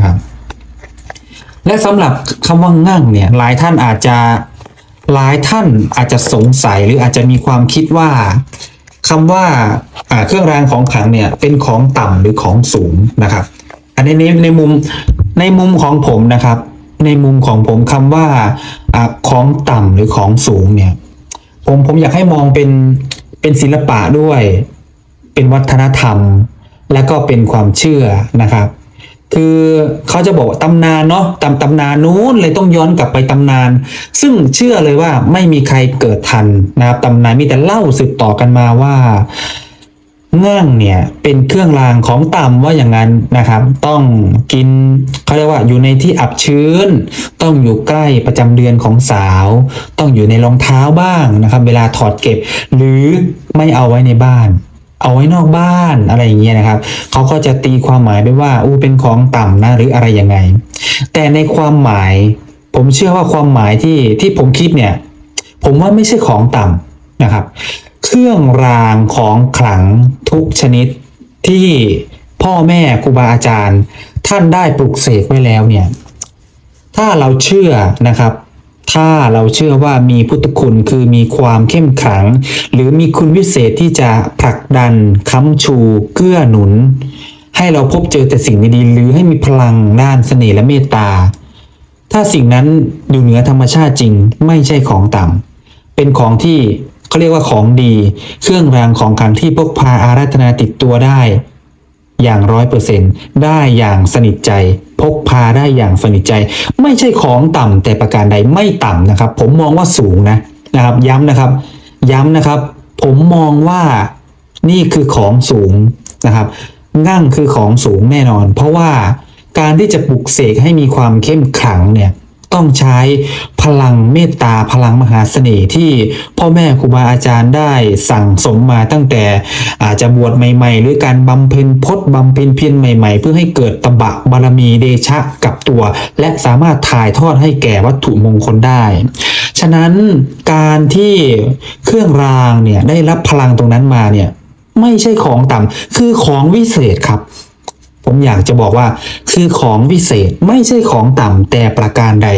นะครับ และสำหรับคำว่างั่งเนี่ย หลายท่านอาจจะหลายท่านอาจจะสงสัยหรืออาจจะมีความคิดว่าคำว่าอ่าเครื่องรางของขลังเนี่ย เป็นของต่ำหรือของสูงนะครับ อันนี้ในในมุมในมุมของผมนะครับ ในมุมของผมคำว่าอ่าของต่ำหรือของสูงเนี่ย ผมผมอยากให้มองเป็นเป็นศิลปะด้วย เป็นวัฒนธรรม และก็เป็นความเชื่อนะครับ คือเขาจะบอกว่าตำนานเนาะตำตำนานนู้นเลยต้องย้อนกลับไปตำนาน ซึ่งเชื่อเลยว่าไม่มีใครเกิดทันนะครับตำนานมีแต่เล่าสืบต่อกันมาว่าเง่างเนี่ยเป็นเครื่องรางของต่ำว่าอย่างนั้นนะครับ ต้องกินเขาเรียกว่าอยู่ในที่อับชื้น ต้องอยู่ใกล้ประจำเดือนของสาว ต้องอยู่ในรองเท้าบ้างนะครับ เวลาถอดเก็บ หรือไม่เอาไว้ในบ้าน เอาไว้นอกบ้านอะไรอย่างเงี้ยนะครับเขาก็จะตีความหมายไปว่าอู้เป็นของต่ำนะหรืออะไรยังไง แต่ในความหมาย ผมเชื่อว่าความหมายที่ที่ผมคิดเนี่ย ผมว่าไม่ใช่ของต่ำนะครับ เครื่องรางของขลังทุกชนิดที่พ่อแม่ครูบาอาจารย์ ท่านได้ปลุกเสกไว้แล้วเนี่ย ถ้าเราเชื่อนะครับ ถ้าเราเชื่อว่ามีพุทธคุณคือมีความเข้มขลัง หรือมีคุณวิเศษที่จะผลักดันค้ำชูเกื้อหนุน ให้เราพบเจอแต่สิ่งดีๆหรือให้มีพลังด้านเสน่ห์และเมตตา ถ้าสิ่งนั้นอยู่เหนือธรรมชาติจริงไม่ใช่ของต่ำเป็นของที่เขาเรียกว่าของดี เครื่องรางของขลังที่พกพาอาราธนาติดตัวได้ อย่างร้อยเปอร์เซ็นได้อย่างสนิทใจ พกพาได้อย่างสนิทใจ ไม่ใช่ของต่ำแต่ประการใดไม่ต่ำนะครับ ผมมองว่าสูงนะนะครับ ย้ำนะครับ ย้ำนะครับ ผมมองว่านี่คือของสูงนะครับงั่งคือของสูงแน่นอน เพราะว่าการที่จะปลุกเสกให้มีความเข้มขลังเนี่ย ต้องใช้พลังเมตตาพลังมหาเสน่ห์ที่พ่อแม่ครูบาอาจารย์ได้สั่งสมมาตั้งแต่อาจจะบวชใหม่ ๆ หรือการบำเพ็ญพจน์บำเพ็ญเพียรใหม่ ๆ เพื่อให้เกิดตบะบารมีเดชะกับตัว และสามารถถ่ายทอดให้แก่วัตถุมงคลได้ ฉะนั้นการที่เครื่องรางเนี่ยได้รับพลังตรงนั้นมาเนี่ยไม่ใช่ของต่ำคือของวิเศษครับ ผมอยากจะบอกว่า คือของวิเศษไม่ใช่ของต่ำแต่ประการใด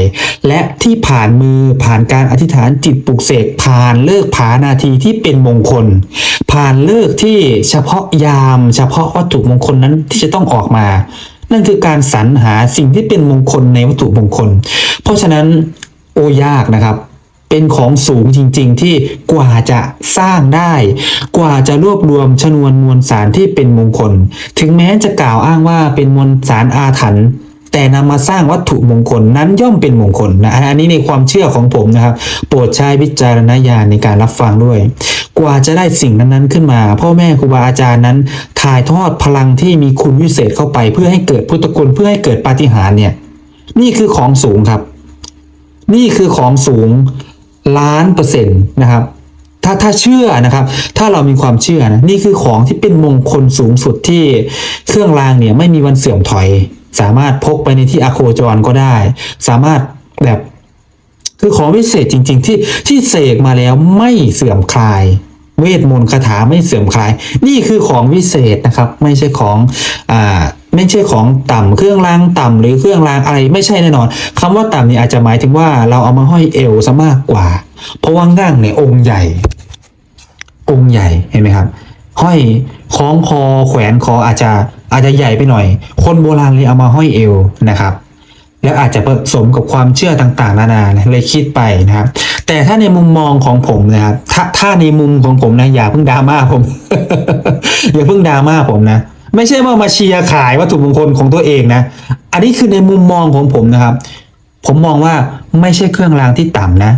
และที่ผ่านมือผ่านการอธิษฐานจิตปลุกเสกผ่านเลิกผานาทีที่เป็นมงคล ผ่านเลิกที่เฉพาะยาม เฉพาะวัตถุมงคลนั้นที่จะต้องออกมา นั่นคือการสรรหาสิ่งที่เป็นมงคลในวัตถุมงคล เพราะฉะนั้นโอยากนะครับ เป็นของสูงจริง ๆ ที่กว่าจะสร้างได้ กว่าจะรวบรวมชนวนมวลสารที่เป็นมงคล ถึงแม้จะกล่าวอ้างว่าเป็นมวลสารอาถรรพ์แต่นำมาสร้างวัตถุมงคลนั้นย่อมเป็นมงคลนะอันนี้ในความเชื่อของผมนะครับ โปรดใช้วิจารณญาณในการรับฟังด้วย กว่าจะได้สิ่งนั้นๆขึ้นมา พ่อแม่ครูบาอาจารย์นั้น ถ่ายทอดพลังที่มีคุณวิเศษเข้าไป เพื่อให้เกิดพุทธคุณเพื่อให้เกิดปาฏิหาริย์เนี่ย นี่คือของสูงครับ นี่คือของสูง ล้านเปอร์เซ็นต์นะครับถ้าถ้าเชื่อนะครับ ถ้าเรามีความเชื่อนะนี่คือของที่เป็นมงคลสูงสุดที่เครื่องรางเนี่ยไม่มีวันเสื่อมถอย สามารถพกไปในที่อโคจรก็ได้ สามารถแบบคือของวิเศษจริง ๆ ที่ที่เสกมาแล้วไม่เสื่อมคลาย เวทมนต์คาถาไม่เสื่อมคลาย นี่คือของวิเศษนะครับ ไม่ใช่ของอ่า ไม่ใช่ของต่ำเครื่องรางต่ำหรือเครื่องรางอะไรไม่ใช่แน่นอนคำว่าต่ำนี่อาจจะหมายถึงว่าเราเอามาห้อยเอวซะมากกว่า เพราะว่าง่างเนี่ยองค์ใหญ่ องค์ใหญ่เห็นไหมครับ ห้อยคล้องคอแขวนคออาจจะอาจจะใหญ่ไปหน่อย คนโบราณเลยเอามาห้อยเอวนะครับ แล้วอาจจะผสมกับความเชื่อต่างๆ นานาเลยคิดไปนะครับ แต่ถ้าในมุมมองของผมนะครับถ้าถ้าในมุมของผมนะอย่าเพิ่งดราม่าผมอย่าเพิ่งดราม่าผมนะ ไม่ใช่ว่ามาเชียร์ขายวัตถุมงคลของตัวเองนะ อันนี้คือในมุมมองของผมนะครับ ผมมองว่าไม่ใช่เครื่องรางที่ต่ำนะ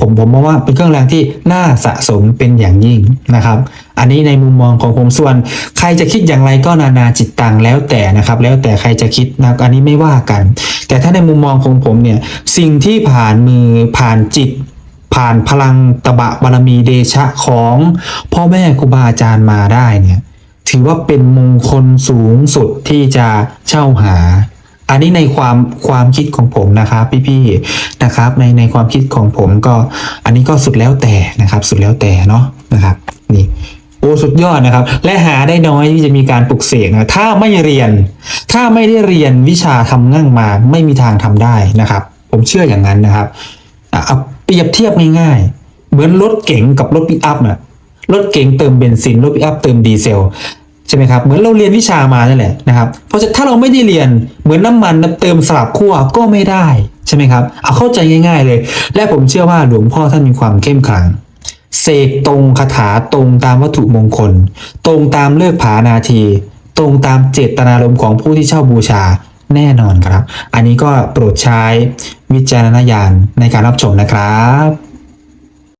ผมผมมองว่าเป็นเครื่องรางที่น่าสะสมเป็นอย่างยิ่งนะครับ อันนี้ในมุมมองของผมส่วน ใครจะคิดอย่างไรก็นานาจิตตังแล้วแต่นะครับ แล้วแต่ใครจะคิดนะอันนี้ไม่ว่ากัน แต่ถ้าในมุมมองของผมเนี่ยสิ่งที่ผ่านมือผ่านจิตผ่านพลังตบะบารมีเดชะของพ่อแม่ครูบาอาจารย์มาได้เนี่ย ถือว่าเป็นมงคลสูงสุดที่จะเช่าหา อันนี้ในความความคิดของผมนะครับพี่ๆนะครับ ในในความคิดของผมก็อันนี้ก็สุดแล้วแต่นะครับ สุดแล้วแต่เนาะนะครับนี่โอ้สุดยอดนะครับ และหาได้น้อยที่จะมีการปลุกเสกนะถ้าไม่เรียน ถ้าไม่ได้เรียนวิชาทำงั่งมาไม่มีทางทำได้นะครับ ผมเชื่ออย่างนั้นนะครับเอาเปรียบเทียบง่ายๆ เหมือนรถเก๋งกับรถปิกอัพน่ะ รถเก๋งเติมเบนซินรถปิกอัพเติมดีเซลใช่ไหมครับเหมือนเราเรียนวิชามานั่นแหละนะครับเพราะฉะนั้นถ้าเราไม่ได้เรียนเหมือนน้ำมันเติมสลับขั้วก็ไม่ได้ใช่ไหมครับเอาเข้าใจง่าย ๆเลย และผมเชื่อว่าหลวงพ่อท่านมีความเข้มขลังเสกตรงคาถาตรงตามวัตถุมงคล ตรงตามเลิกผานาที ตรงตามเจตนารมณ์ของผู้ที่เช่าบูชาแน่นอนครับ อันนี้ก็โปรดใช้วิจารณญาณในการรับชมนะครับ